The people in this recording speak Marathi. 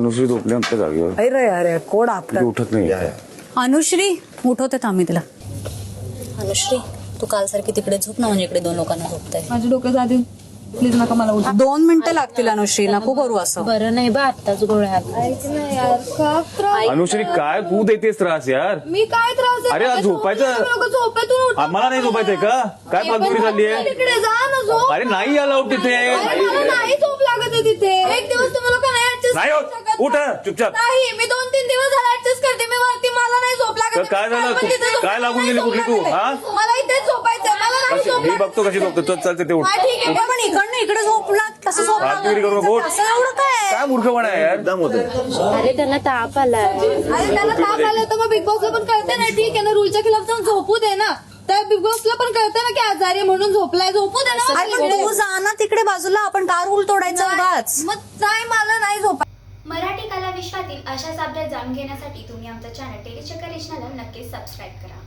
अनुश्री झोपली आमच्या जागेवर. अरे अरे कोण ती आपलं उठत नाही. अनुश्री उठवते थांबी तिला. अनुश्री तू काल सारखी तिकडे झोप ना म्हणजे इकडे दोन लोकांना झोपताय. माझ्या डोक्यात आधी. प्लीज नका मला उठू दोन मिनिटं लागतील अनुश्री नको करू असं. बरं नाही बा आत्ताच गोळ्या अनुश्री काय तू देतेस त्रास यार? मी काय त्रास देते? अरे, आज झोपायचं- झोपेतून लोकं झोपेतून उठतात. आम्हाला नाही झोपायचंय का? काय पालतुरी चालली आहे तिकडे जा ना झोप. अरे नाही अलाउड तिथे अरे, मला नाही झोप लागत आहे तिथे एक दिवस तुम्ही लोक नाही होत. उठ, चुपचाप. नाही मी दोन तीन दिवस झाले ऍडजस्ट करते. मी वरती मला नाही झोप लागत. तर काय झालं? पण झोप- काय लागून गेली नाही कुठली तू. हा? मला इथेच झोपायचं मला नाही कशी- झोप मी लागत. बघतो कशी झोपतो चल चालते ते उठ. हा, ठीक आहे. पण इकडनं इकडे झोपला कसं झोप पालतुरी करू नको उठ. असं एवढं काय? काय मूर्खपणा आहे यार? अरे त्यांना ताप आलाय. अरे त्याला ताप आला तर मग बिग बॉसला पण कळते ना. ठीक आहे ना रूलच्या खिलाफ जाऊन झोपू दे ना. बॉसला पण कळतं ना की आजारी म्हणून झोपलाय. झोपू दे ना. अरे पण तू जा ना तिकडे बाजूला. आपण कार रूल तोडायचा उगाच. मग नाही मला नाही झोप मराठी कला विश्वातील अशाच अपडेट जाणून घेण्यासाठी तुम्ही आमचं चॅनल टेलीचक्कर रिजनला नक्कीच सबस्क्राईब करा.